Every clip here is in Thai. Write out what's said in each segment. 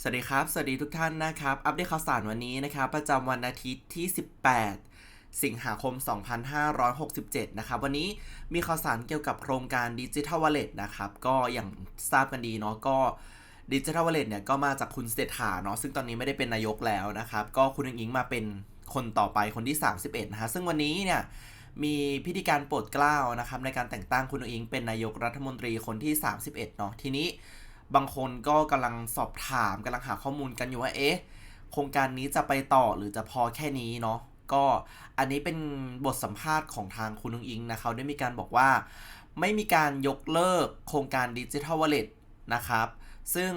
สวัสดีครับ สวัสดีทุกท่านนะครับ อัปเดตข่าวสารวันนี้นะครับ ประจำวันอาทิตย์ที่ 18 สิงหาคม 2567 นะครับ วันนี้มีข่าวสารเกี่ยวกับโครงการดิจิทัลวอลเล็ตนะครับ ก็อย่างทราบกันดีเนาะ ก็ดิจิทัลวอลเล็ตเนี่ย ก็มาจากคุณเศรษฐาเนาะ ซึ่งตอนนี้ไม่ได้เป็นนายกแล้วนะครับ ก็คุณอิงอิงมาเป็นคนต่อไปคนที่ 31 นะฮะ ซึ่งวันนี้เนี่ยมีพิธีการโปรดเกล้านะครับในการแต่งตั้งคุณอุ๋งอิงเป็นนายกรัฐมนตรีคนที่ 31 เนาะ ทีนี้ บางคนก็กำลังสอบถามกำลังหาข้อมูลกันอยู่ว่าเอ๊ะโครงการนี้จะไปต่อหรือจะพอแค่นี้เนาะก็อันนี้เป็นบทสัมภาษณ์ของทางคุณนุงอิงนะเขาได้มีการบอกว่า ไม่มีการยกเลิกโครงการดิจิทัลวอลเล็ตนะครับ ซึ่ง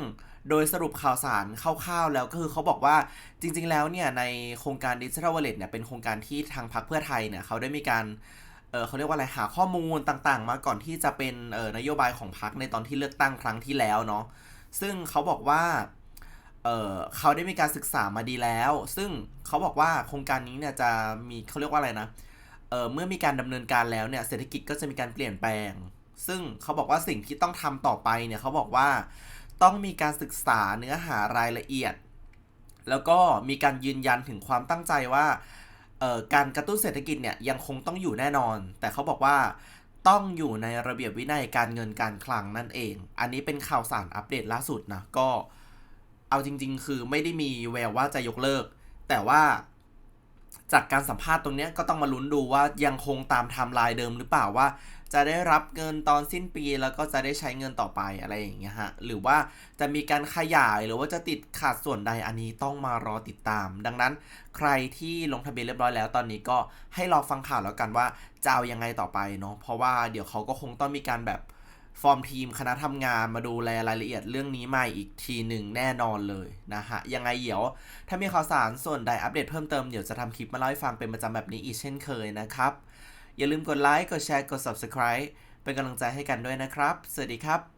โดยสรุปข่าวสารคร่าวๆแล้วก็คือเขาบอกว่าจริงๆแล้วเนี่ยในโครงการดิจิทัลวอลเล็ตเนี่ยเป็นโครงการที่ทางพรรคเพื่อไทยเนี่ยเขาได้มีการ เออเขาเรียกว่าอะไรหาข้อมูลต่างๆ มาก่อนที่จะเป็นเออนโยบายของพรรคในตอนที่เลือกตั้งครั้งที่แล้วเนาะซึ่งเขาบอกว่าเออเขาได้มีการศึกษามาดีแล้ว ซึ่งเขาบอกว่าโครงการนี้เนี่ยจะมีเขาเรียกว่าอะไรนะเออเมื่อมีการดำเนินการแล้วเนี่ยเศรษฐกิจก็จะมีการเปลี่ยนแปลง ซึ่งเขาบอกว่าสิ่งที่ต้องทำต่อไปเนี่ยเขาบอกว่าต้องมีการศึกษาเนื้อหารายละเอียด แล้วก็มีการยืนยันถึงความตั้งใจว่า การกระตุ้นเศรษฐกิจเนี่ยยังคงต้องอยู่แน่นอน แต่เขาบอกว่าต้องอยู่ในระเบียบวินัยการเงินการคลังนั่นเอง อันนี้เป็นข่าวสารอัปเดตล่าสุดนะ ก็เอาจริง ๆ คือไม่ได้มีแววว่าจะยกเลิก แต่ว่า จากการสัมภาษณ์ตรงนี้ก็ต้องมาลุ้นดูว่ายังคงตามไทม์ไลน์เดิมหรือเปล่าว่า จะได้รับเงินตอนสิ้นปีแล้วก็จะได้ใช้เงินต่อไปอะไรอย่างเงี้ยฮะหรือว่าจะมีการขยายหรือว่าจะติดขาดส่วนใดอันนี้ต้องมารอติดตาม ดังนั้นใครที่ลงทะเบียนเรียบร้อยแล้ว ตอนนี้ก็ให้รอฟังข่าวแล้วกันว่าจะเอายังไงต่อไปเนาะเพราะว่าเดี๋ยวเขาก็คงต้องมีการแบบ ฟอร์มทีมคณะทำงานมาดูแลรายละเอียดเรื่องนี้ใหม่อีกทีหนึ่งแน่นอนเลยนะฮะ ยังไงเดี๋ยว ถ้ามีข่าวสารส่วนใดอัปเดตเพิ่มเติม เดี๋ยวจะทำคลิปมาเล่าให้ฟังเป็นประจำแบบนี้อีกเช่นเคยนะครับ อย่าลืมกดไลค์กดแชร์กด subscribe เป็นกำลังใจให้กันด้วยนะครับ สวัสดีครับ